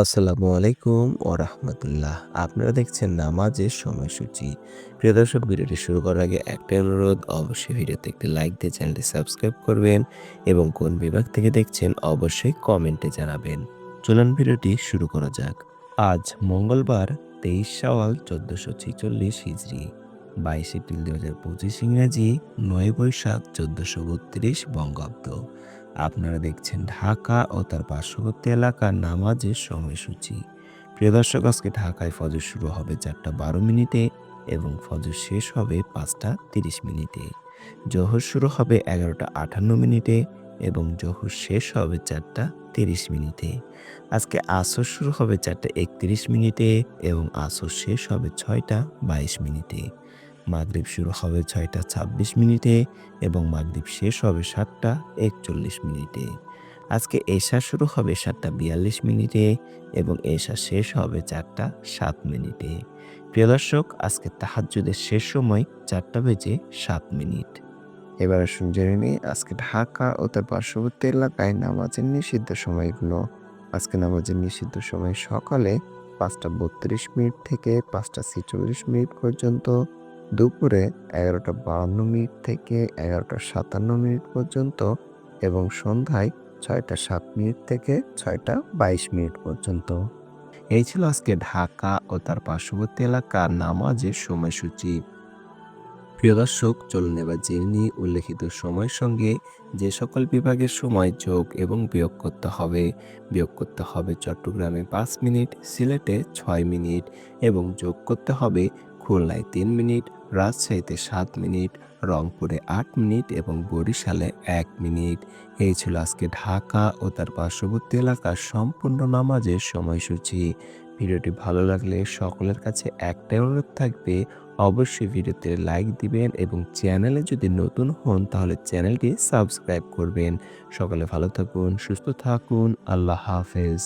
আসসালামু আলাইকুম ও রাহমাতুল্লাহ আপনারা দেখছেন নামাজের সময়সূচি। প্রিয় দর্শক, ভিডিওটি শুরু করার আগে একটা অনুরোধ, অবশ্যই ভিডিওতে একটি লাইক দিয়ে চ্যানেলটি সাবস্ক্রাইব করবেন এবং কোন বিভাগ থেকে দেখছেন অবশ্যই কমেন্টে জানাবেন। চলুন ভিডিওটি শুরু করা যাক। আজ মঙ্গলবার, তেইশ শাওয়াল, চোদ্দশো ছিচল্লিশ হিজড়ি বাইশ এপ্রিল দু হাজার পঁচিশ ইংরাজি, নয় বৈশাখ, চোদ্দশো বত্রিশ বঙ্গাব্দ। আপনারা দেখছেন ঢাকা ও তার পার্শ্ববর্তী এলাকার নামাজের সময়সূচি। প্রিয় দর্শক, আজকে ঢাকায় ফজর শুরু হবে চারটা বারো মিনিটে এবং ফজর শেষ হবে পাঁচটা তিরিশ মিনিটে। জোহর শুরু হবে এগারোটা আটান্ন মিনিটে এবং জোহর শেষ হবে চারটা তিরিশ মিনিটে। আজকে আসর শুরু হবে চারটা একত্রিশ মিনিটে এবং আসর শেষ হবে ছয়টা বাইশ মিনিটে। মাগরিব শুরু হবে ছয়টা ছাব্বিশ মিনিটে এবং মাগরিব শেষ হবে সাতটা একচল্লিশ মিনিটে। আজকে এশা শুরু হবে সাতটা বিয়াল্লিশ মিনিটে এবং এশা শেষ হবে চারটা সাত মিনিটে। প্রিয় দর্শক, আজকে তাহাজ্জুদের শেষ সময় চারটা বেজে সাত মিনিট। এবার আসুন জেনে নিই আজকে ঢাকা ও তার পার্শ্ববর্তী এলাকায় নামাজের নিষিদ্ধ সময়গুলো। আজকে নামাজের নিষিদ্ধ সময় সকালে পাঁচটা বত্রিশ মিনিট থেকে পাঁচটা ছেচল্লিশ মিনিট পর্যন্ত দুপুরে এগারোটা বাহান্ন মিনিট থেকে এগারোটা সাতান্ন মিনিট পর্যন্ত এবং সন্ধ্যায় ছয়টা সাত মিনিট থেকে ছয়টা বাইশ মিনিট পর্যন্ত। এই ছিল আজকে ঢাকা ও তার পার্শ্ববর্তী এলাকার নামাজের সময়সূচি। প্রিয় দর্শক, চলুন এবার জেনে নিই উল্লেখিত সময়ের সঙ্গে যে সকল বিভাগের সময় যোগ এবং বিয়োগ করতে হবে। বিয়োগ করতে হবে চট্টগ্রামে পাঁচ মিনিট, সিলেটে ছয় মিনিট এবং যোগ করতে হবে খুলনায় তিন মিনিট, রাজশাহীতে সাত মিনিট, রংপুরে আট মিনিট এবং বরিশালে এক মিনিট। এই ছিল আজকে ঢাকা ও তার পার্শ্ববর্তী এলাকার সম্পূর্ণ নামাজের সময়সূচি। ভিডিওটি ভালো লাগলে সকলের কাছে একটাই অনুরোধ থাকবে, অবশ্যই ভিডিওতে লাইক দিবেন এবং চ্যানেলে যদি নতুন হন তাহলে চ্যানেলটি সাবস্ক্রাইব করবেন। সকলে ভালো থাকুন, সুস্থ থাকুন, আল্লাহ হাফেজ।